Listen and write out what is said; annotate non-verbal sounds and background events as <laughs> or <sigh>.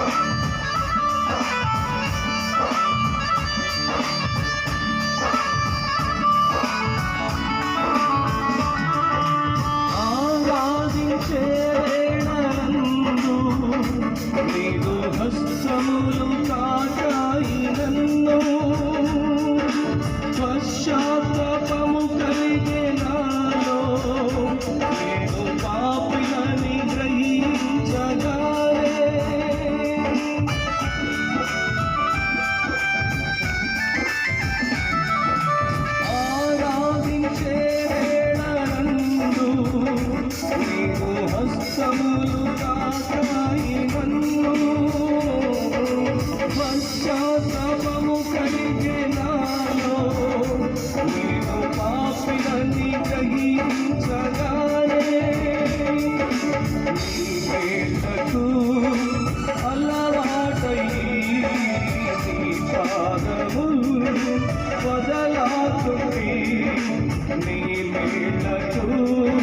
Oh, <laughs> నీ మీద చూ